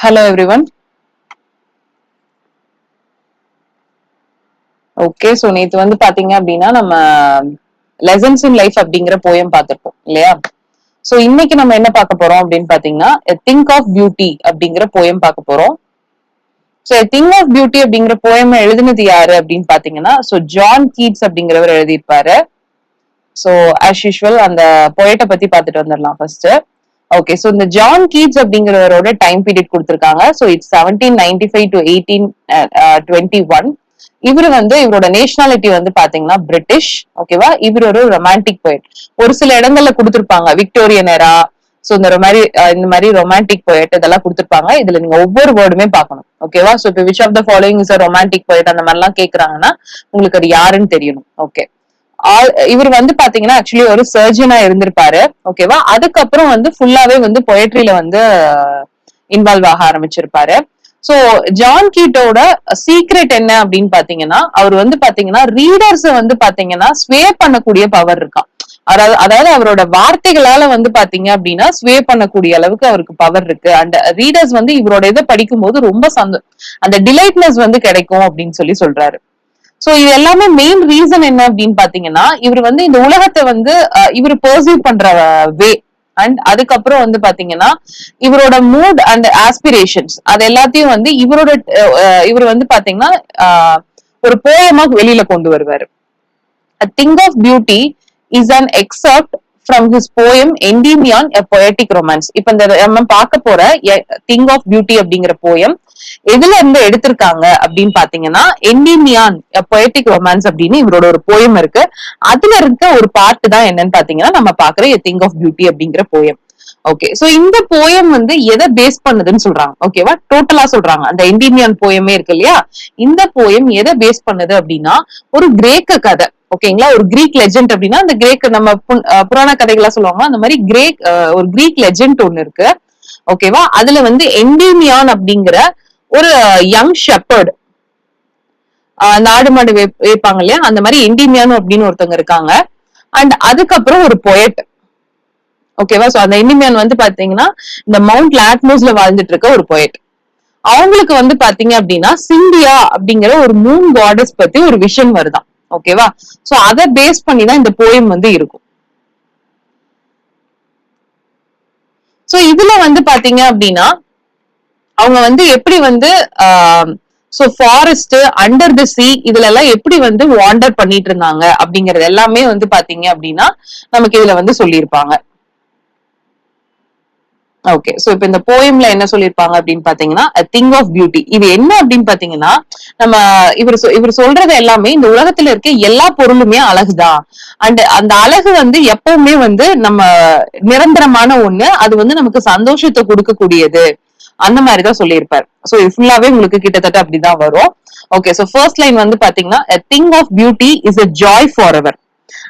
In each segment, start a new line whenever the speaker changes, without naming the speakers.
Hello everyone okay so நேத்து வந்து பாத்தீங்க அப்படின்னா நம்ம லெசன்ஸ் இன் லைஃப் அப்படிங்கிற போயம் பார்த்திருப்போம் இல்லையா? சோ இன்னைக்கு நம்ம என்ன பார்க்க போறோம் அப்படின்னு பாத்தீங்கன்னா திங்க் ஆஃப் பியூட்டி அப்படிங்கிற போயம் பார்க்க போறோம். சோ திங்க் ஆஃப் பியூட்டி அப்படிங்கிற போயம் எழுதினது யாரு அப்படின்னு பாத்தீங்கன்னா சோ ஜான் கீட்ஸ் அப்படிங்கிறவர் எழுதியிருப்பாரு. சோ ஆஸ் யூஷுவல் அந்த பொயட்டை பத்தி பார்த்துட்டு வந்துடலாம் ஃபர்ஸ்ட் ஓகே சோ இந்த ஜான் கீட்ஸ் அப்படிங்கிறவரோட டைம் பீரியட் கொடுத்திருக்காங்க. So it's seventeen ninety five to eighteen twenty one இவர் வந்து இவரோட நேஷனாலிட்டி வந்து பாத்தீங்கன்னா பிரிட்டிஷ் ஓகேவா இவர் ஒரு ரொமான்டிக் போயட் ஒரு சில இடங்கள்ல கொடுத்திருப்பாங்க. விக்டோரியன் எரா சோ இந்த மாதிரி uh, இந்த மாதிரி ரொமான்டிக் போயட் இதெல்லாம் கொடுத்துருப்பாங்க. இதுல நீங்க ஒவ்வொரு வேர்டுமே பார்க்கணும். ஓகேவா சோ இப்போ which of the following is romantic poet அந்த மாதிரி எல்லாம் கேக்குறாங்கன்னா உங்களுக்கு அது யாருன்னு தெரியணும். ஓகே இவர் வந்து பாத்தீங்கன்னா ஆக்சுவலி ஒரு சர்ஜனா இருந்திருப்பாரு. ஓகேவா அதுக்கப்புறம் வந்து ஃபுல்லாவே வந்து பொயட்ரியில வந்து uh, இன்வால்வ் ஆக ஆரம்பிச்சிருப்பாரு. சோ ஜான் கீட்டோட சீக்ரெட் என்ன அப்படின்னு பாத்தீங்கன்னா அவர் வந்து பாத்தீங்கன்னா ரீடர்ஸ் வந்து பாத்தீங்கன்னா ஸ்வே பண்ணக்கூடிய பவர் இருக்கான் அதாவது அதாவது அவரோட வார்த்தைகளால வந்து பாத்தீங்க அப்படின்னா ஸ்வே பண்ணக்கூடிய அளவுக்கு அவருக்கு பவர் இருக்கு. அண்ட் ரீடர்ஸ் uh, வந்து இவரோட இதை படிக்கும்போது ரொம்ப சந்தோ அந்த டிலைட்னஸ் வந்து கிடைக்கும் அப்படின்னு சொல்லி சொல்றாரு. சோ இது எல்லாமே மெயின் ரீசன் என்ன அப்படின்னு பாத்தீங்கன்னா இவர் வந்து இந்த உலகத்தை வந்து இவர் பர்சீவ் பண்ற வே அண்ட் அதுக்கப்புறம் வந்து பாத்தீங்கன்னா இவரோட மூட் அண்ட் ஆஸ்பிரேஷன்ஸ் அது எல்லாத்தையும் வந்து இவரோட இவர் வந்து பாத்தீங்கன்னா ஒரு போயமா வெளியில கொண்டு வருவாரு. Thing of beauty is an excerpt from his poem Endymion a poetic romance இப்ப இந்த நம்ம பார்க்க போற திங் ஆஃப் பியூட்டி அப்படிங்கிற போயம் எதுல இருந்து எடுத்திருக்காங்க அப்படின்னு பாத்தீங்கன்னா என்டிமியான் எ பொயட்டிக் ரொமான்ஸ் அப்படின்னு இவரோட ஒரு போயம் இருக்கு. அதுல இருக்க ஒரு பார்ட் தான் என்னன்னு பாத்தீங்கன்னா நம்ம பாக்குற எ திங் ஆஃப் பியூட்டி அப்படிங்கிற போயம் ஓகே சோ இந்த போயம் வந்து எதை பேஸ் பண்ணுதுன்னு சொல்றாங்க? ஓகேவா டோட்டலா சொல்றாங்க. அந்த என்டிமியான் போயமே இருக்கு இல்லையா? இந்த போயம் எதை பேஸ் பண்ணுது அப்படின்னா ஒரு கிரேக்க கதை. ஓகேங்களா? ஒரு கிரீக் லெஜெண்ட் அப்படின்னா அந்த கிரேக் நம்ம புராண கதைகளா சொல்லுவாங்க. அந்த மாதிரி கிரேக் ஒரு கிரீக் லெஜெண்ட் ஒண்ணு இருக்கு. ஓகேவா? அதுல வந்து என்டிமியான் அப்படிங்கிற ஒரு யங் ஷெப்பர்ட் நாடு மாடு வைப்பாங்க இல்லையா? அந்த மாதிரி என்டிமியான் அப்படின்னு ஒருத்தவங்க இருக்காங்க. அண்ட் அதுக்கப்புறம் ஒரு பொயட் ஓகேவா? சோ அந்த என்டிமியான் வந்து பாத்தீங்கன்னா இந்த மவுண்ட் லாட்மோஸ்ல வாழ்ந்துட்டு இருக்க ஒரு பொயட் அவங்களுக்கு வந்து பாத்தீங்க அப்படின்னா சிந்தியா அப்படிங்கிற ஒரு மூன் காடஸ் பத்தி ஒரு விஷன் வருதான். ஓகேவா சோ அத பேஸ் பண்ணி தான் இந்த போயம் வந்து இருக்கும். சோ இதுல வந்து பாத்தீங்க அப்படின்னா அவங்க வந்து எப்படி வந்து so forest under the sea இதுல எல்லாம் எப்படி வந்து வாண்டர் பண்ணிட்டு இருந்தாங்க அப்படிங்கறது எல்லாமே வந்து பாத்தீங்க அப்படின்னா நமக்கு இதுல வந்து சொல்லியிருப்பாங்க. ஓகே சோ இப்ப இந்த போயம்ல என்ன சொல்லிருப்பாங்க அப்படின்னு பாத்தீங்கன்னா திங் ஆஃப் பியூட்டி இது என்ன அப்படின்னு பாத்தீங்கன்னா நம்ம இவர் இவர் சொல்றது எல்லாமே இந்த உலகத்துல இருக்க எல்லா பொருளுமே அழகுதான். அண்ட் அந்த அழகு வந்து எப்பவுமே வந்து நம்ம நிரந்தரமான ஒண்ணு அது வந்து நமக்கு சந்தோஷத்தை கொடுக்கக்கூடியது. அந்த மாதிரிதான் சொல்லியிருப்பார். சோ இது ஃபுல்லாவே உங்களுக்கு கிட்டத்தட்ட அப்படிதான் வரும். ஓகே சோ ஃபர்ஸ்ட் லைன் வந்து பாத்தீங்கன்னா thing of beauty is a joy forever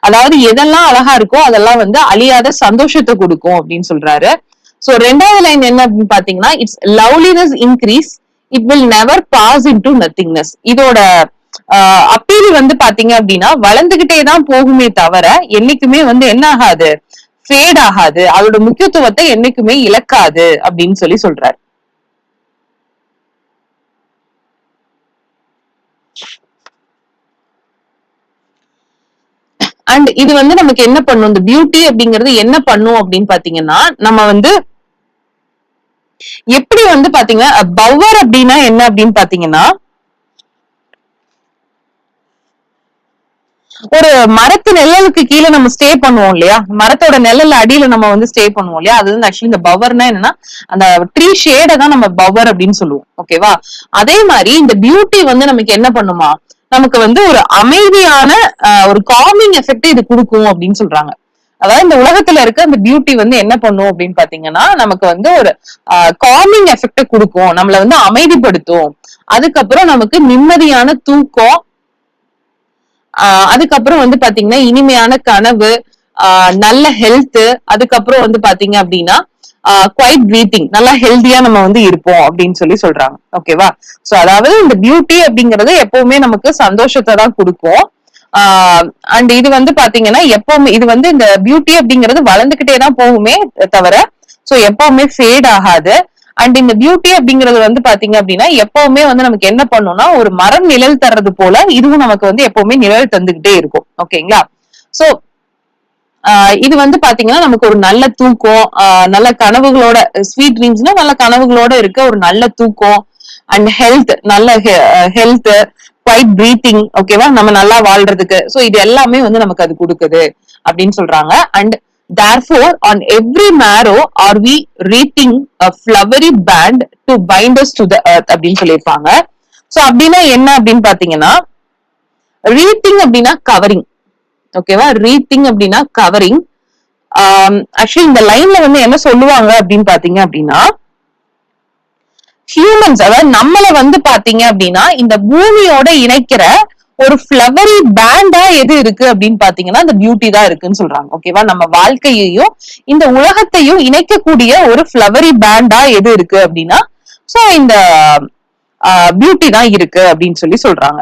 அதாவது எதெல்லாம் அழகா இருக்கோ அதெல்லாம் வந்து அழியாத சந்தோஷத்தை கொடுக்கும் அப்படின்னு சொல்றாரு. சோ ரெண்டாவது லைன் என்ன அப்படின்னு பாத்தீங்கன்னா its loveliness increase it will never pass into nothingness இதோட அப்பீல் வந்து பாத்தீங்க அப்படின்னா வளர்ந்துகிட்டே தான் போகுமே தவிர என்னைக்குமே வந்து என்ன ஆகாது? ஃபேட் ஆகாது. அதோட முக்கியத்துவத்தை என்னைக்குமே இழக்காது அப்படின்னு சொல்லி சொல்றாரு. அண்ட் இது வந்து நமக்கு என்ன பண்ணும்? இந்த பியூட்டி அப்படிங்கிறது என்ன பண்ணும் அப்படின்னு பாத்தீங்கன்னா நம்ம வந்து எப்படி வந்து பாத்தீங்கன்னா பவர் அப்படின்னா என்ன அப்படின்னு பாத்தீங்கன்னா ஒரு மரத்து நிழலுக்கு கீழே நம்ம ஸ்டே பண்ணுவோம் இல்லையா? மரத்தோட நிழல் அடியில நம்ம வந்து ஸ்டே பண்ணுவோம் இல்லையா? அது வந்து ஆக்சுவலி இந்த பவர்னா என்னன்னா அந்த ட்ரீ ஷேட தான் நம்ம பவர் அப்படின்னு சொல்லுவோம். ஓகேவா அதே மாதிரி இந்த பியூட்டி வந்து நமக்கு என்ன பண்ணுமா? நமக்கு வந்து ஒரு அமைதியான ஒரு காமிங் எஃபெக்ட் இது கொடுக்கும் அப்படின்னு சொல்றாங்க. அதாவது இந்த உலகத்துல இருக்க அந்த பியூட்டி வந்து என்ன பண்ணும் அப்படின்னு பாத்தீங்கன்னா நமக்கு வந்து ஒரு காமிங் எஃபெக்ட கொடுக்கும். நம்மள வந்து அமைதிப்படுத்தும். அதுக்கப்புறம் நமக்கு நிம்மதியான தூக்கம். ஆஹ் அதுக்கப்புறம் வந்து பாத்தீங்கன்னா இனிமையான கனவு ஆஹ் நல்ல ஹெல்த் அதுக்கப்புறம் வந்து பாத்தீங்க அப்படின்னா குவைட் பிரீத்திங் நல்லா ஹெல்தியா நம்ம வந்து இருப்போம் அப்படின்னு சொல்லி சொல்றாங்க. ஓகேவா சோ அதாவது இந்த பியூட்டி அப்படிங்கறது எப்பவுமே நமக்கு சந்தோஷத்தை தான் கொடுக்கும். அண்ட் இது வந்து பாத்தீங்கன்னா எப்பவுமே இது வந்து இந்த பியூட்டி அப்படிங்கிறது வளர்ந்துகிட்டே தான் போகுமே தவிர சோ எப்பவுமே ஃபேட் ஆகாது. அண்ட் இந்த பியூட்டி அப்படிங்கிறது வந்து பாத்தீங்க அப்படின்னா எப்பவுமே வந்து நமக்கு என்ன பண்ணும்னா ஒரு மரம் நிழல் தர்றது போல இதுவும் நமக்கு வந்து எப்பவுமே நிழல் தந்துகிட்டே இருக்கும். ஓகேங்களா சோ இது வந்து பாத்தீங்கன்னா நமக்கு ஒரு நல்ல தூக்கம் நல்ல கனவுகளோட ஸ்வீட் ட்ரீம்ஸ்னா நல்ல கனவுகளோட இருக்க ஒரு நல்ல தூக்கம் அண்ட் ஹெல்த் நல்ல ஹெல்த் குவைட் பிரீத்திங் ஓகேவா நம்ம நல்லா வாழ்றதுக்கு. ஸோ இது எல்லாமே வந்து நமக்கு அது கொடுக்குது அப்படின்னு சொல்றாங்க. And therefore on every marrow are we reaping a flowery band to bind us to the earth அப்படின்னு சொல்லியிருப்பாங்க. ஸோ அப்படின்னா என்ன அப்படின்னு பாத்தீங்கன்னா ரீத்திங் அப்படின்னா கவரிங் ஓகேவா ரீத்திங் அப்படின்னா கவரிங் ஆக்சுவலி um, இந்த லைன்ல வந்து என்ன சொல்லுவாங்க அப்படின்னு பாத்தீங்க அப்படின்னா ஹியூமன்ஸ் அதாவது நம்மள வந்து பாத்தீங்க அப்படின்னா இந்த பூமியோட இணைக்கிற ஒரு ஃபிளவரி பேண்டா எது இருக்கு அப்படின்னு பாத்தீங்கன்னா இந்த பியூட்டி தான் இருக்குன்னு சொல்றாங்க. ஓகேவா நம்ம வாழ்க்கையையும் இந்த உலகத்தையும் இணைக்கக்கூடிய ஒரு ஃபிளவரி பேண்டா எது இருக்கு அப்படின்னா சோ இந்த uh, பியூட்டி தான் இருக்கு அப்படின்னு சொல்லி சொல்றாங்க.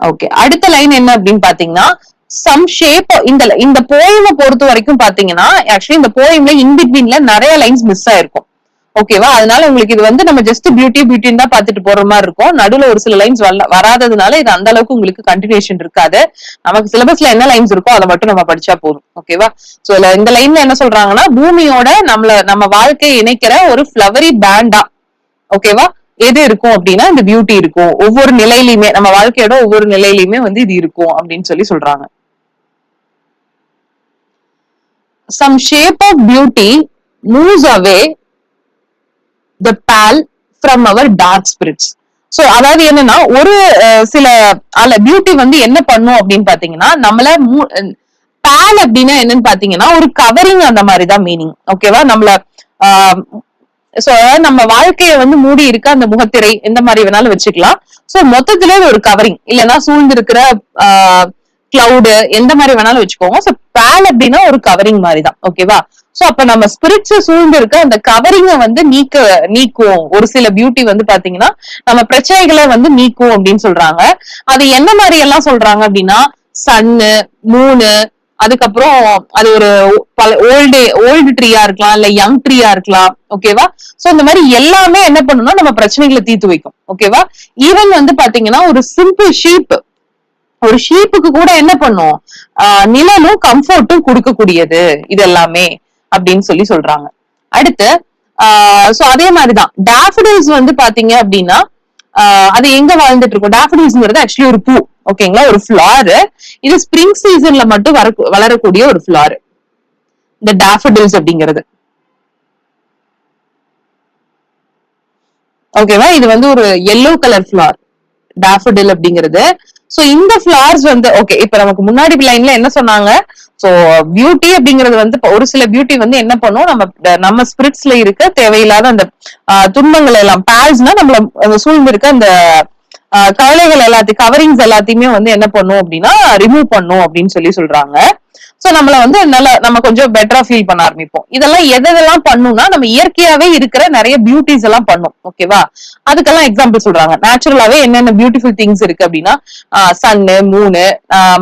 ஓகே அடுத்த லைன் என்ன அப்படின்னு பாத்தீங்கன்னா சம் ஷேப் இந்த இந்த போயமை பொறுத்த வரைக்கும் பாத்தீங்கன்னா ஆக்சுவலி இந்த போயம்ல இன்பிட்வீன்ல நிறைய லைன்ஸ் மிஸ் ஆயிருக்கும். ஓகேவா அதனால உங்களுக்கு இது வந்து நம்ம ஜஸ்ட் பியூட்டி பியூட்டின்னு தான் பாத்துட்டு போற மாதிரி இருக்கும். நடுவுல ஒரு சில லைன்ஸ் வராததுனால இது அந்த அளவுக்கு உங்களுக்கு கண்டினியூஷன் இருக்காது. நமக்கு சிலபஸ்ல என்ன லைன்ஸ் இருக்கோ அதை மட்டும் நம்ம படிச்சா போதும். ஓகேவா சோ இந்த லைன்ல என்ன சொல்றாங்கன்னா பூமியோட நம்மள நம்ம வாழ்க்கையை இணைக்கிற ஒரு ஃபிளவரி பேண்டா ஓகேவா எது இருக்கும் அப்படின்னா இந்த பியூட்டி இருக்கும். ஒவ்வொரு நிலையிலயுமே நம்ம வாழ்க்கையோட ஒவ்வொரு நிலையிலுமே வந்து இது இருக்கும் அப்படின்னு சொல்லி சொல்றாங்க. Some shape of beauty moves away the pall from our dark spirits so அதாவது என்னன்னா ஒரு சில அல்ல பியூட்டி வந்து என்ன பண்ணும் அப்படின்னு பாத்தீங்கன்னா நம்மள பால் அப்படின்னா என்னன்னு பாத்தீங்கன்னா ஒரு கவரிங் அந்த மாதிரிதான் மீனிங் ஓகேவா நம்மள சோ நம்ம வாழ்க்கைய வந்து மூடி இருக்க அந்த முகத்திரை எந்த மாதிரி வேணாலும் வச்சுக்கலாம். சோ மொத்தத்துல ஒரு கவரிங் இல்லைன்னா சூழ்ந்திருக்கிற கிளவுடு எந்த மாதிரி வேணாலும் வச்சுக்கோங்க. சோ பேல் அப்படின்னா ஒரு கவரிங் மாதிரி தான். ஓகேவா சோ அப்ப நம்ம ஸ்பிரிட்ஸ் சூழ்ந்து இருக்க அந்த கவரிங்க வந்து நீக்க நீக்கும் ஒரு சில பியூட்டி வந்து பாத்தீங்கன்னா நம்ம பிரச்சனைகளை வந்து நீக்கும் அப்படின்னு சொல்றாங்க. அது என்ன மாதிரி எல்லாம் சொல்றாங்க அப்படின்னா சன்னு மூணு அதுக்கப்புறம் அது ஒரு பல ஓல்டு ஓல்டு ட்ரீயா இருக்கலாம் இல்ல யங் ட்ரீயா இருக்கலாம் ஓகேவா சோ இந்த மாதிரி எல்லாமே என்ன பண்ணும்னா நம்ம பிரச்சனைகளை தீர்த்து வைக்கும் ஓகேவா ஈவன் வந்து பாத்தீங்கன்னா ஒரு சிம்பிள் ஷீப் ஒரு ஷீப்புக்கு கூட என்ன பண்ணும்? ஆஹ் நிழலும் கம்ஃபர்ட்டும் கொடுக்கக்கூடியது இது எல்லாமே அப்படின்னு சொல்லி சொல்றாங்க. அடுத்து ஆஹ் சோ அதே மாதிரிதான். டாஃபடில்ஸ் வந்து பாத்தீங்க அப்படின்னா அது எங்க வாழ்ந்துட்டு இருக்கும்? டாஃபிடில்ஸ்ங்கிறது ஆக்சுவலி ஒரு பூ. ஓகேங்களா ஒரு ஃபிளாரு இது ஸ்ப்ரிங் சீசன்ல மட்டும் வர வளரக்கூடிய ஒரு ஃபிளாரு இந்த டாஃபடில்ஸ் அப்படிங்கிறது. ஓகேவா இது வந்து ஒரு எல்லோ கலர் ஃபிளார் டாஃபடில் அப்படிங்கிறது. சோ இந்த ஃபிளார்ஸ் வந்து ஓகே இப்ப நமக்கு முன்னாடி லைன்ல என்ன சொன்னாங்க? சோ பியூட்டி அப்படிங்கிறது வந்து ஒரு சில பியூட்டி வந்து என்ன பண்ணும்? நம்ம நம்ம ஸ்பிரிட்ஸ்ல இருக்க தேவையில்லாத அந்த துன்பங்கள் எல்லாம் பேல்ஸ்னா நம்மள சூழ்ந்திருக்க அந்த கவலைகள் எல்லாத்தையும் கவரிங்ஸ் எல்லாத்தையுமே வந்து என்ன பண்ணும் அப்படின்னா ரிமூவ் பண்ணும் அப்படின்னு சொல்லி சொல்றாங்க. சோ நம்மள வந்து நல்லா நம்ம கொஞ்சம் பெட்டரா ஃபீல் பண்ண ஆரம்பிப்போம். இதெல்லாம் எதெல்லாம் பண்ணும்னா நம்ம இயற்கையாவே இருக்கிற நிறைய பியூட்டிஸ் எல்லாம் பண்ணும். ஓகேவா அதுக்கெல்லாம் எக்ஸாம்பிள் சொல்றாங்க. நேச்சுரலாவே என்னென்ன பியூட்டிஃபுல் திங்ஸ் இருக்கு அப்படின்னா சன்னு மூணு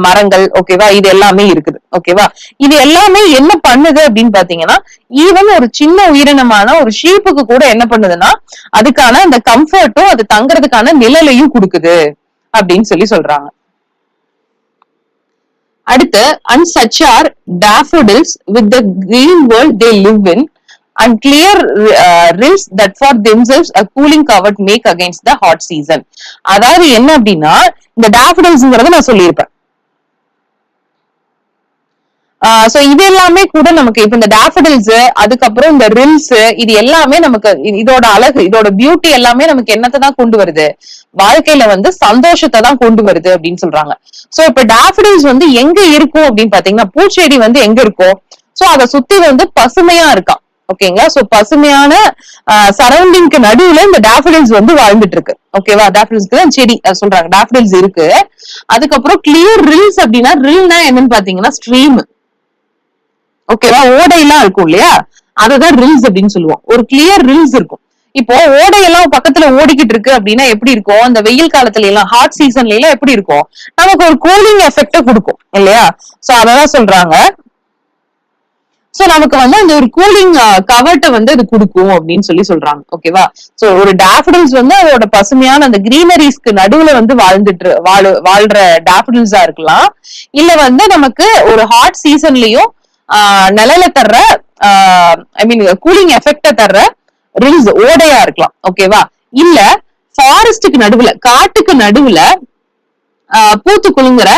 மரங்கள் ஓகேவா இது எல்லாமே இருக்குது. ஓகேவா இது எல்லாமே என்ன பண்ணுது அப்படின்னு பாத்தீங்கன்னா ஈவன் ஒரு சின்ன உயிரினமான ஒரு ஷீப்புக்கு கூட என்ன பண்ணுதுன்னா அதுக்கான அந்த கம்ஃபர்ட்டும் அது தங்குறதுக்கான நிழலையும் கொடுக்குது அப்படின்னு சொல்லி சொல்றாங்க. அடுத்து and such are daffodils with the green world they live in and clear rills that for themselves a cooling covert make against the hot season அதாவது என்ன அப்படின்னா இந்த டேஃபடில்ஸ்ங்கிறத நான் சொல்லியிருப்பேன். சோ இது எல்லாமே கூட நமக்கு இப்ப இந்த டேஃபடில்ஸ் அதுக்கப்புறம் இந்த ரில்ஸ் இது எல்லாமே நமக்கு இதோட அழகு இதோட பியூட்டி எல்லாமே நமக்கு என்னத்தை தான் கொண்டு வருது? வாழ்க்கையில வந்து சந்தோஷத்தை தான் கொண்டு வருது அப்படின்னு சொல்றாங்க. சோ இப்ப டேஃபடில்ஸ் வந்து எங்க இருக்கும் அப்படின்னு பாத்தீங்கன்னா பூச்செடி வந்து எங்க இருக்கும்? சோ அதை சுத்தி வந்து பசுமையா இருக்கா ஓகேங்களா சோ பசுமையான சரௌண்டிங்க்கு நடுவுல இந்த டேஃபடில்ஸ் வந்து வாழ்ந்துட்டு இருக்கு ஓகேவா டேஃபடில்ஸ்க்கு தான் செடி சொல்றாங்க. டேஃபடில்ஸ் இருக்கு. அதுக்கப்புறம் கிளியர் ரில்ஸ் அப்படின்னா ரில்னா என்னன்னு பாத்தீங்கன்னா ஸ்ட்ரீம் ஓகேவா ஓடையெல்லாம் இருக்கும் இல்லையா? அதுதான் ரில்ஸ் அப்படின்னு சொல்லுவோம். ஒரு கிளியர் ரில்ஸ் இருக்கும். இப்போ ஓடையெல்லாம் பக்கத்துல ஓடிக்கிட்டு இருக்கு அப்படின்னா எப்படி இருக்கும்? அந்த வெயில் காலத்துல எல்லாம் ஹாட் சீசன்ல எல்லாம் எப்படி இருக்கும்? நமக்கு ஒரு கூலிங் எஃபெக்ட கொடுக்கும் இல்லையா? சோ அததான் சொல்றாங்க. சோ நமக்கு வந்து அந்த ஒரு கூலிங் கவர்ட்டை வந்து அது கொடுக்கும் அப்படின்னு சொல்லி சொல்றாங்க. ஓகேவா சோ ஒரு டேஃபடில்ஸ் வந்து அதோட பசுமையான அந்த கிரீனரிஸ்க்கு நடுவுல வந்து வாழ்ந்துட்டு வாழ வாழ்ற டேஃபடில்ஸா இருக்கலாம். இல்ல வந்து நமக்கு ஒரு ஹாட் சீசன்லயும் நிலையில தர்ற ஐ மீன் கூலிங் எஃபெக்ட தர்ற ரில்ஸ் ஓடையா இருக்கலாம் ஓகேவா இல்ல ஃபாரஸ்டுக்கு நடுவுல காட்டுக்கு நடுவுல ஆஹ் பூத்து குலுங்குற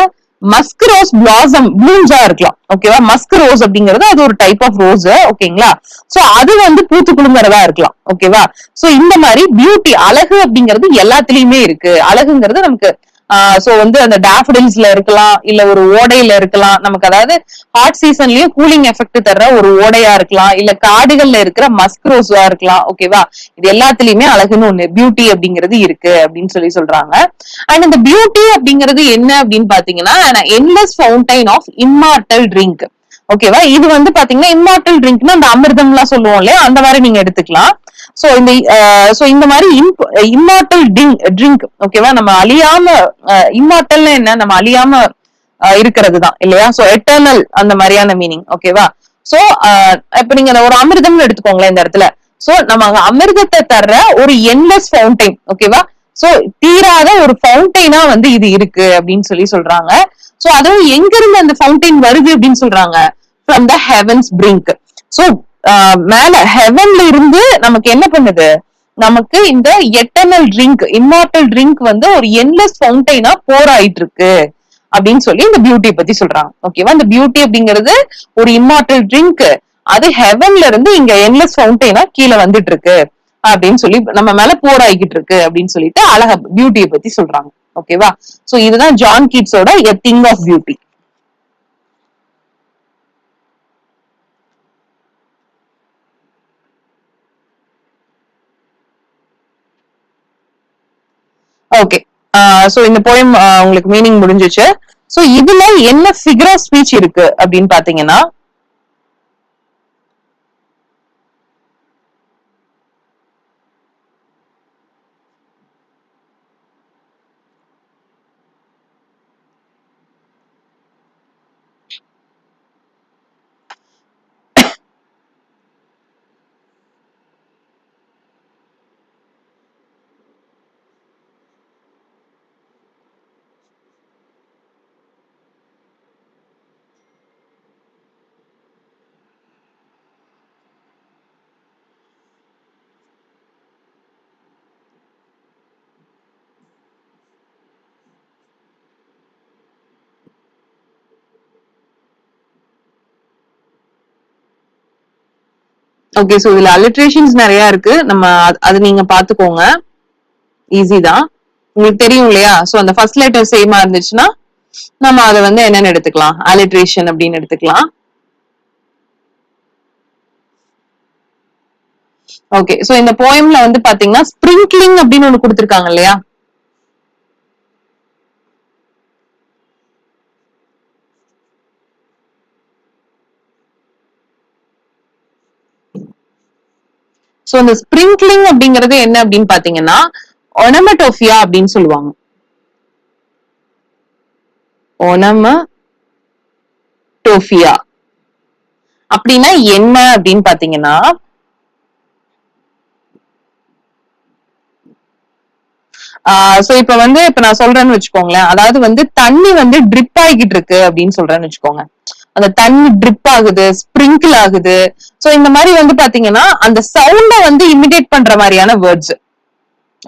மஸ்க் ரோஸ் பிளாசம் ப்ளூம்ஸா இருக்கலாம் ஓகேவா மஸ்க் ரோஸ் அப்படிங்கிறது அது ஒரு டைப் ஆஃப் ரோஸ் ஓகேங்களா சோ அது வந்து பூத்து குலுங்குறதா இருக்கலாம் ஓகேவா சோ இந்த மாதிரி பியூட்டி அழகு அப்படிங்கிறது எல்லாத்துலயுமே இருக்கு. அழகுங்கிறது நமக்கு சோ வந்து அந்த டாஃபடில்ஸ்ல இருக்கலாம் இல்ல ஒரு ஓடையில இருக்கலாம். நமக்கு அதாவது ஹாட் சீசன்லயும் கூலிங் எஃபெக்ட் தர்ற ஒரு ஓடையா இருக்கலாம் இல்ல காடுகள்ல இருக்கிற மஸ்க்ரோஸா இருக்கலாம் ஓகேவா இது எல்லாத்துலயுமே அழகுன்னு ஒண்ணு பியூட்டி அப்படிங்கிறது இருக்கு அப்படின்னு சொல்லி சொல்றாங்க. அண்ட் இந்த பியூட்டி அப்படிங்கிறது என்ன அப்படின்னு பாத்தீங்கன்னா endless fountain of immortal drink ஓகேவா இது வந்து பாத்தீங்கன்னா இம்மார்டல் ட்ரிங்க்னா அந்த அமிர்தம் எல்லாம் சொல்லுவோம் இல்லையா? அந்த மாதிரி நீங்க எடுத்துக்கலாம். சோ இந்த uh, சோ இந்த மாதிரி இம்மார்டல் ட்ரிங்க் ஓகேவா நம்ம அழியாம uh, இம்மார்டல்னா என்ன? நம்ம அழியாம uh, இருக்கிறது தான் இல்லையா? சோ எட்டர்னல் அந்த மாதிரியான மீனிங் ஓகேவா சோ இப்ப நீங்க ஒரு அமிர்தம்னு எடுத்துக்கோங்களேன் இந்த இடத்துல. சோ நம்ம அங்க அமிர்தத்தை தர்ற ஒரு என்லெஸ் ஃபவுண்டைன் ஓகேவா சோ தீராத ஒரு ஃபவுண்டைனா வந்து இது இருக்கு அப்படின்னு சொல்லி சொல்றாங்க. சோ அதுவும் எங்க இருந்து அந்த ஃபவுண்டைன் வருது அப்படின்னு சொல்றாங்க? From the heavens brink so மேல ஹெவன்ல இருந்து நமக்கு என்ன பண்ணுது? நமக்கு இந்த எட்டர்னல் ட்ரிங்க் இம்மார்டல் ட்ரிங்க் வந்து ஒரு என்லெஸ் ஃபவுண்டைனா போர் ஆயிட்டு இருக்கு அப்படின்னு சொல்லி இந்த பியூட்டியை பத்தி சொல்றாங்க. ஓகேவா இந்த பியூட்டி அப்படிங்கிறது ஒரு இம்மார்டல் ட்ரிங்க் அது ஹெவன்ல இருந்து இங்க என்லெஸ் ஃபவுண்டைனா கீழே வந்துட்டு இருக்கு அப்படின்னு சொல்லி நம்ம மேல போர் ஆகிட்டு இருக்கு அப்படின்னு சொல்லிட்டு அழகா பியூட்டியை பத்தி சொல்றாங்க. ஓகேவா சோ இதுதான் John கீட்ஸோட a thing of beauty okay so uh, இந்த போயம் uh, உங்களுக்கு மீனிங் முடிஞ்சிச்சு. சோ இதுல என்ன ஃபிகர் ஆஃப் ஸ்பீச் இருக்கு அப்படின்னு பாத்தீங்கன்னா ஓகே சோ இதுல அலிட்ரேஷன்ஸ் நிறைய இருக்கு. நம்ம அது நீங்க பாத்துக்கோங்க ஈஸி தான். உங்களுக்கு தெரியும் இல்லையா? சோ அந்த ஃபர்ஸ்ட் லெட்டர் சேமா இருந்துச்சுன்னா நம்ம அதை வந்து என்னன்னு எடுத்துக்கலாம். அலிட்ரேஷன் அப்படின்னு எடுத்துக்கலாம். ஓகே சோ இந்த போயம்ல வந்து பாத்தீங்கன்னா ஸ்ப்ரிங்க்லிங் அப்படின்னு ஒண்ணு கொடுத்துருக்காங்க இல்லையா? சோ இந்த ஸ்ப்ரிங்க்லிங் அப்படிங்கறது என்ன அப்படின்னு பாத்தீங்கன்னா ஒனமட்டோஃபியா அப்படின்னு சொல்லுவாங்க. டோபியா அப்படின்னா என்ன அப்படின்னு பாத்தீங்கன்னா சோ இப்ப வந்து இப்ப நான் சொல்றேன்னு வச்சுக்கோங்களேன். அதாவது வந்து தண்ணி வந்து ட்ரிப் ஆகிட்டு இருக்கு அப்படின்னு சொல்றேன்னு வச்சுக்கோங்க. அந்த தண்ணி ட்ரிப் ஆகுது ஸ்ப்ரிங்கிள் ஆகுது. சோ இந்த மாதிரி வந்து பாத்தீங்கன்னா அந்த சவுண்ட வந்து இமிடேட் பண்ற மாதிரியான வேர்ட்ஸ்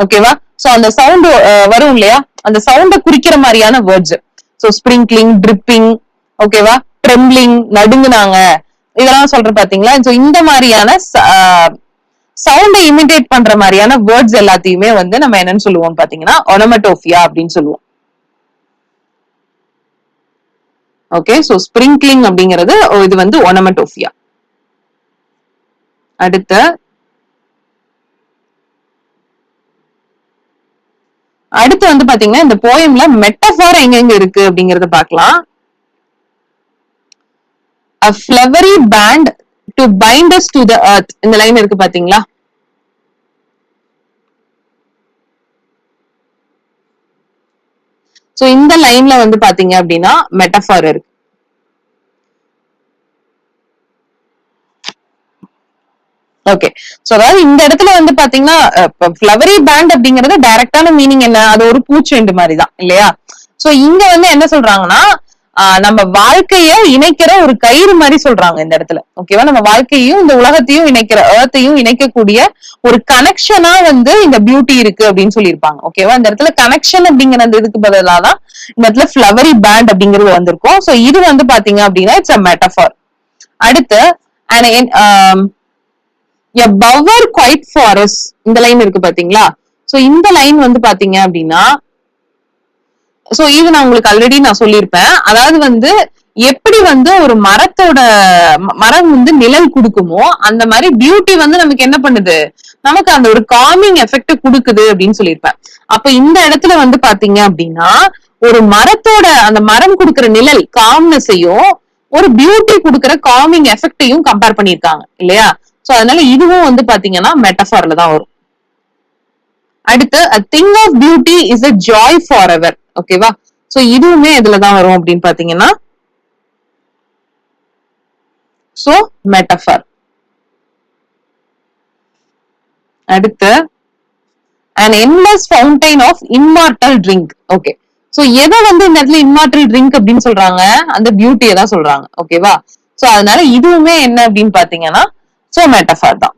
ஓகேவா சோ அந்த சவுண்ட் வரும் இல்லையா? அந்த சவுண்ட குறிக்கிற மாதிரியான வேர்ட்ஸ் சோ ஸ்ப்ரிங்க்லிங் ட்ரிப்பிங் ஓகேவா ட்ரெம்லிங் நடுங்குனாங்க. இதெல்லாம் சொல்ற பாத்தீங்களா? சோ இந்த மாதிரியான சவுண்டை இமிடேட் பண்ற மாதிரியான வேர்ட்ஸ் எல்லாத்தையுமே வந்து நம்ம என்னன்னு சொல்லுவோம் பாத்தீங்கன்னா ஒனமட்டோஃபியா அப்படின்னு சொல்லுவோம். ஓகே சோ ஸ்ப்ரிங்க்லிங் அப்படிங்கிறது இது வந்து ஒனமட்டோஃபியா அடுத்த அடுத்து வந்து பாத்தீங்கன்னா இந்த போயம்ல மெட்டஃபார் எங்கெங்க இருக்கு அப்படிங்கறத பாக்கலாம் a flowery band to bind us to the இந்த லைன் இருக்கு பாத்தீங்களா? சோ இந்த லைன்ல வந்து பாத்தீங்க அப்படின்னா மெட்டஃபார் இருக்கு. ஓகே சோ அதாவது இந்த இடத்துல வந்து பாத்தீங்கன்னா ஃபிளவரி பேண்ட் அப்படிங்கறது டைரக்டான மீனிங் என்ன? அது ஒரு பூச்செண்டு மாதிரி தான் இல்லையா? சோ இங்க வந்து என்ன சொல்றாங்கன்னா நம்ம வாழ்க்கைய இணைக்கிற ஒரு கயிறு மாதிரி சொல்றாங்க இந்த இடத்துல. ஓகேவா நம்ம வாழ்க்கையும் இந்த உலகத்தையும் இணைக்கிற ஏர்த்தையும் இணைக்கக்கூடிய ஒரு கனெக்ஷனா வந்து இந்த பியூட்டி இருக்கு அப்படின்னு சொல்லியிருப்பாங்க. ஓகேவா இந்த இடத்துல கனெக்ஷன் அப்படிங்கிற அந்த இதுக்கு பதிலாக தான் இந்த இடத்துல ஃபிளவரி பேண்ட் அப்படிங்கிறது வந்திருக்கும். சோ இது வந்து பாத்தீங்க அப்படின்னா இட்ஸ் அ மெட்டஃபார் அடுத்து பவர் குவைட் ஃபாரஸ்ட் இந்த லைன் இருக்கு பாத்தீங்களா? சோ இந்த லைன் வந்து பாத்தீங்க அப்படின்னா சோ இது நான் உங்களுக்கு ஆல்ரெடி நான் சொல்லியிருப்பேன். அதாவது வந்து எப்படி வந்து ஒரு மரத்தோட மரம் வந்து நிழல் கொடுக்குமோ அந்த மாதிரி பியூட்டி வந்து நமக்கு என்ன பண்ணுது? நமக்கு அந்த ஒரு காமிங் எஃபெக்ட் கொடுக்குது அப்படின்னு சொல்லியிருப்பேன். அப்ப இந்த இடத்துல வந்து பாத்தீங்க அப்படின்னா ஒரு மரத்தோட அந்த மரம் கொடுக்குற நிழல் காம்னஸையும் ஒரு பியூட்டி கொடுக்குற காமிங் எஃபெக்டையும் கம்பேர் பண்ணியிருக்காங்க இல்லையா? சோ அதனால இதுவும் வந்து பாத்தீங்கன்னா மெட்டஃபார்ல தான் வரும். அடுத்து thing of beauty is a joy for ever ஓகேவா சோ இதுவுமே இதுல தான் வரும் அப்படின்னு பாத்தீங்கன்னா சோ மெட்டஃபர் அடுத்து and endless fountain of immortal drink okay so எதை வந்து இந்த இடத்துல இம்மார்டல் ட்ரிங்க் அப்படின்னு சொல்றாங்க? அந்த பியூட்டியை தான் சொல்றாங்க. ஓகேவா சோ அதனால இதுவுமே என்ன அப்படின்னு பாத்தீங்கன்னா சோ மெட்டஃபார் தான்.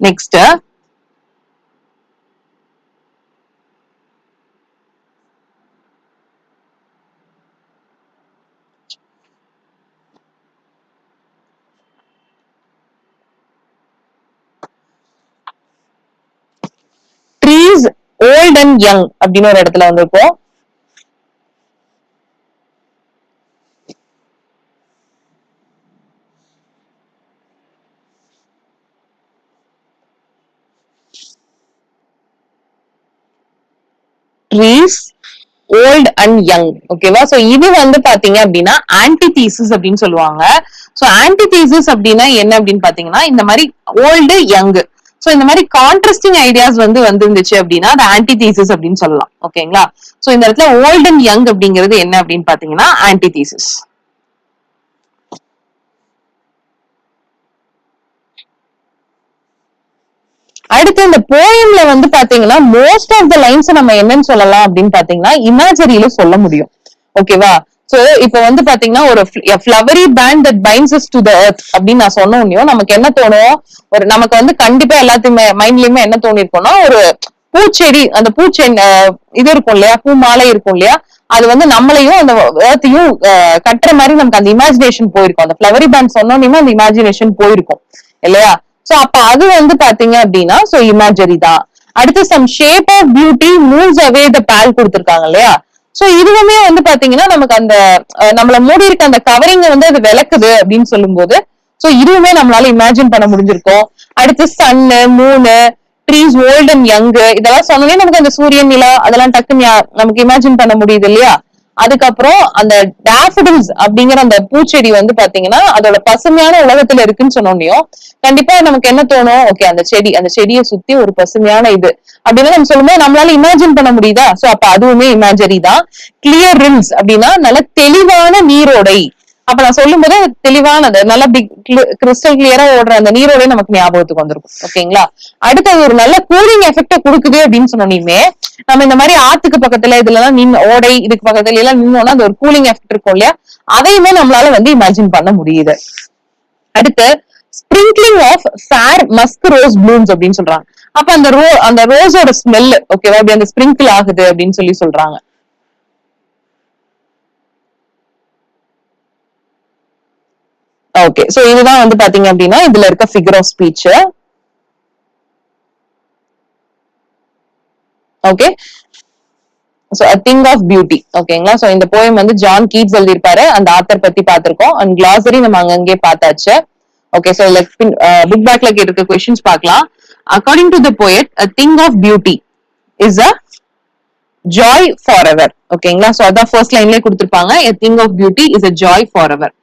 Next trees old and young அப்படின்னு ஒரு இடத்துல வந்திருக்கோம் ட்ரீஸ் ஓல்ட் அண்ட் யங் ஓகேவா சோ இது வந்து பாத்தீங்க அப்படின்னா ஆன்டிதீசிஸ் அப்படின்னு சொல்லுவாங்க. சோ ஆன்டிதீசிஸ் அப்படின்னா என்ன அப்படின்னு பாத்தீங்கன்னா இந்த மாதிரி ஓல்டு யங் சோ இந்த மாதிரி கான்ட்ரஸ்டிங் ஐடியாஸ் வந்து வந்துருந்துச்சு அப்படின்னா அது ஆன்டிதீசிஸ் அப்படின்னு சொல்லலாம். ஓகேங்களா? சோ இந்த இடத்துல ஓல்ட் அண்ட் யங் அப்படிங்கிறது என்ன அப்படின்னு பாத்தீங்கன்னா ஆன்டிதீசிஸ் அடுத்து இந்த போயம்ல வந்து பாத்தீங்கன்னா மோஸ்ட் ஆஃப் த லைன்ஸ் நம்ம என்னன்னு சொல்லலாம் அப்படின்னு பாத்தீங்கன்னா இமேஜரியில சொல்ல முடியும். ஓகேவா? சோ இப்ப வந்து பாத்தீங்கன்னா ஒரு flowery band that binds to the earth அப்படின்னு நான் சொன்ன உடனே நமக்கு என்ன தோணும் ஒரு நமக்கு வந்து கண்டிப்பா எல்லாத்தையுமே மைண்ட்லயுமே என்ன தோணிருக்கோம்னா ஒரு பூச்செடி அந்த பூச்செடி இது இருக்கும் இல்லையா பூ மாலை இருக்கும் இல்லையா அது வந்து நம்மளையும் அந்த ஏர்த்தையும் கட்டுற மாதிரி நமக்கு அந்த இமேஜினேஷன் போயிருக்கும். அந்த ஃபிளவரி பேண்ட் சொன்னோன்னே அந்த இமேஜினேஷன் போயிருக்கும் இல்லையா? சோ அப்ப அது வந்து பாத்தீங்க அப்படின்னா சோ இமேஜரி தான். அடுத்து some shape of beauty moves away the pall கொடுத்துருக்காங்க இல்லையா? சோ இதுவுமே வந்து பாத்தீங்கன்னா நமக்கு அந்த நம்மள மூடி இருக்க அந்த கவரிங் வந்து அது விளக்குது அப்படின்னு சொல்லும் போது சோ இதுவுமே நம்மளால இமேஜின் பண்ண முடிஞ்சிருக்கும். அடுத்து சன்னு மூணு ட்ரீஸ் ஓல்ட் அண்ட் யங் இதெல்லாம் சொன்னாலே நமக்கு அந்த சூரியன் நிலா அதெல்லாம் டக்குன்னு நமக்கு இமேஜின் பண்ண முடியுது இல்லையா? அதுக்கப்புறம் அந்த டேஃபடில்ஸ் அப்படிங்கிற அந்த பூச்செடி வந்து பாத்தீங்கன்னா அதோட பசுமையான உலகத்துல இருக்குன்னு சொன்னோடனையும் கண்டிப்பா நமக்கு என்ன தோணும்? ஓகே அந்த செடி அந்த செடியை சுத்தி ஒரு பசுமையான இது. அப்படின்னு நம்ம சொல்லும்போது நம்மளால இமேஜின் பண்ண முடியுதா? சோ அப்ப அதுவுமே இமேஜரி தான். கிளியர் ரிம்ஸ் அப்படின்னா நல்ல தெளிவான நீரோடை. அப்ப நான் சொல்லும் போது தெளிவானது. நல்ல பிக் கிறிஸ்டல் கிளியரா ஓடுற அந்த நீரோடய நமக்கு ஞாபகத்துக்கு வந்திருக்கும். ஓகேங்களா? அடுத்தது ஒரு நல்ல கூலிங் எஃபெக்ட கொடுக்குது அப்படின்னு சொன்னோன்னே நம்ம இந்த மாதிரி ஆத்துக்கு பக்கத்துல இதுல எல்லாம் நின் ஓடை இதுக்கு பக்கத்துல எல்லாம் நின்னோம்னா அந்த ஒரு கூலிங் எஃபெக்ட் இருக்கும் இல்லையா? அதையுமே நம்மளால வந்து இமேஜின் பண்ண முடியுது. அடுத்து sprinkling of fair musk rose blooms அப்படின்னு சொல்றாங்க. அப்ப அந்த ரோ அந்த ரோஸோட ஸ்மெல் ஓகேவா அப்படி அந்த ஸ்ப்ரிங்கிள் ஆகுது அப்படின்னு சொல்லி சொல்றாங்க. ஓகே சோ இதுதான் வந்து பாத்தீங்க அப்படின்னா இதுல இருக்க figure of speech okay so thing of beauty ஓகேங்களா சோ இந்த போயம் வந்து ஜான் கீட்ஸ் எழுதியிருப்பாரு. அந்த ஆத்தர் பத்தி பார்த்திருக்கோம். அண்ட் கிளாசரி நம்ம அங்கங்கே பார்த்தாச்சு. ஓகே சோ இதுல புக் பேக்ல கேட்டிருக்க கொஸ்டின்ஸ் பார்க்கலாம். According to the poet a thing of beauty is a joy forever ஓகேங்களா சோ அதான் first லைன்லயே a thing of beauty is a joy forever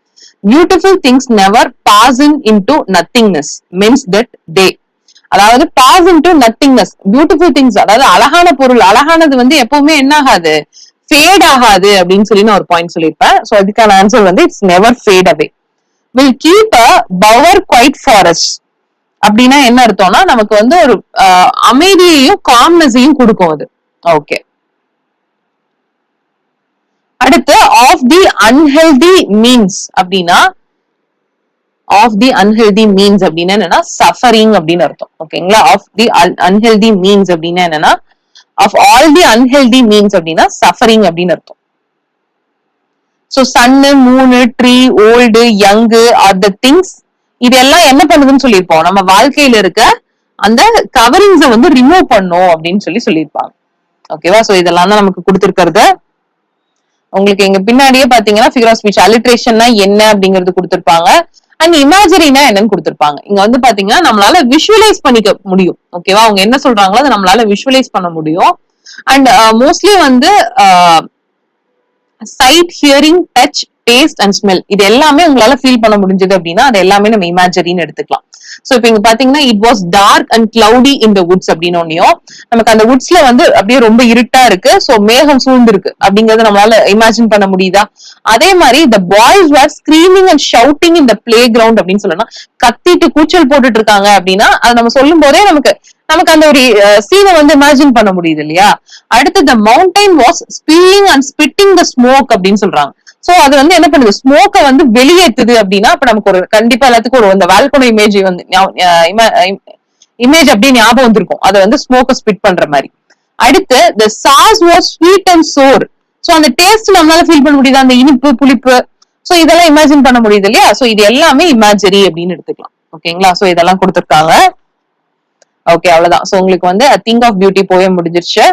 beautiful things never pass in into nothingness means that they அதாவது pass into nothingness beautiful things அதாவது அழகான பொருள் அழகானது வந்து எப்பவுமே என்ன ஆகாது ஃபேட் ஆகாது அப்படின்னு சொல்லி நான் ஒரு பாயிண்ட் சொல்லியிருப்பேன். ஸோ அதுக்கான ஆன்சர் வந்து it's never fade away will keep a bower quiet forest அப்படின்னா என்ன அர்த்தம்னா நமக்கு வந்து ஒரு அமைதியையும் காம்னஸையும் கொடுக்கும் அது. ஓகே அடுத்து ஆஃப் தி அன்ஹெல்தி மீன்ஸ் அப்படின்னா ஆஃப் தி அன்ஹெல்தி மீன்ஸ் அப்படின்னா என்னன்னா சஃபரிங் அப்படின்னு அர்த்தம். ஓகேங்களா ஆஃப் தி அன்ஹெல்தி மீன்ஸ் அப்படின்னா என்னன்னா of all the unhealthy means அப்படின்னா சஃபரிங் அப்படின்னு அர்த்தம். சோ சன்னு மூணு tree old young are the things இதெல்லாம் என்ன பண்ணுதுன்னு சொல்லியிருப்போம். நம்ம வாழ்க்கையில இருக்க அந்த கவரிங்ஸை வந்து ரிமூவ் பண்ணும் அப்படின்னு சொல்லி சொல்லியிருப்பாங்க. ஓகேவா சோ இதெல்லாம் தான் நமக்கு கொடுத்திருக்கிறது. உங்களுக்கு எங்க பின்னாடியே பாத்தீங்கன்னா ஃபிகர் ஆஃப் ஸ்பீச் அலிட்ரேஷன்னா என்ன அப்படிங்கிறது கொடுத்துருப்பாங்க. அண்ட் இமேஜரினா என்னன்னு கொடுத்துருப்பாங்க. இங்க வந்து பாத்தீங்கன்னா நம்மளால விஷுவலைஸ் பண்ணிக்க முடியும். ஓகேவா அவங்க என்ன சொல்றாங்களோ அதை நம்மளால விஷுவலைஸ் பண்ண முடியும். அண்ட் மோஸ்ட்லி uh, வந்து sight hearing touch taste and smell இது எல்லாமே உங்களால ஃபீல் பண்ண முடிஞ்சது அப்படின்னா அது எல்லாமே நம்ம இமேஜரின்னு எடுத்துக்கலாம். சோ இப்ப இங்க பாத்தீங்கன்னா it was dark and cloudy in the woods அப்படின்னோடனையும் நமக்கு அந்த வுட்ஸ்ல வந்து அப்படியே ரொம்ப இருட்டா இருக்கு. சோ மேகம் சூழ்ந்து இருக்கு அப்படிங்கறத நம்மளால இமேஜின் பண்ண முடியுதா? அதே மாதிரி the boys were screaming and shouting in the playground அப்படின்னு சொல்லணும் கத்திட்டு கூச்சல் போட்டுட்டு இருக்காங்க அப்படின்னா அதை நம்ம சொல்லும் போதே நமக்கு நமக்கு அந்த ஒரு சீனை வந்து இமேஜின் பண்ண முடியுது இல்லையா? அடுத்து the mountain was spewing and spitting the smoke அப்படின்னு சொல்றாங்க. சோ அது வந்து என்ன பண்ணுது? ஸ்மோக்கை வந்து வெளியேத்துது அப்படின்னா அப்ப நமக்கு ஒரு கண்டிப்பா எல்லாத்துக்கும் ஒரு அந்த வால்கோனோ இமேஜ் வந்து இமேஜ் அப்படியே ஞாபகம் வந்திருக்கும். அதை வந்து ஸ்மோக்கை ஸ்பிட் பண்ற மாதிரி. அடுத்து the sauce was sweet and sour so அந்த டேஸ்ட் நம்மளால ஃபீல் பண்ண முடியுது? அந்த இனிப்பு புளிப்பு. சோ இதெல்லாம் இமேஜின் பண்ண முடியுது இல்லையா? சோ இது எல்லாமே இமேஜரி அப்படின்னு எடுத்துக்கலாம். ஓகேங்களா? சோ இதெல்லாம் கொடுத்துருக்காங்க. ஓகே அவ்வளவுதான். சோ உங்களுக்கு வந்து திங்க் ஆஃப் பியூட்டி போய முடிஞ்சிருச்சு.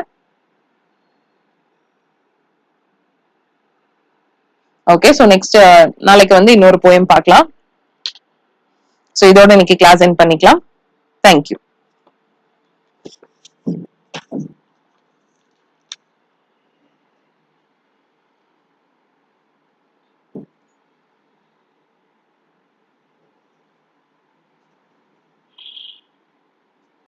ஓகே சோ நெக்ஸ்ட் நாளைக்கு வந்து இன்னொரு போயம் பார்க்கலாம். சோ இதோட இன்னைக்கு கிளாஸ் என் பண்ணிக்கலாம். தேங்க்யூ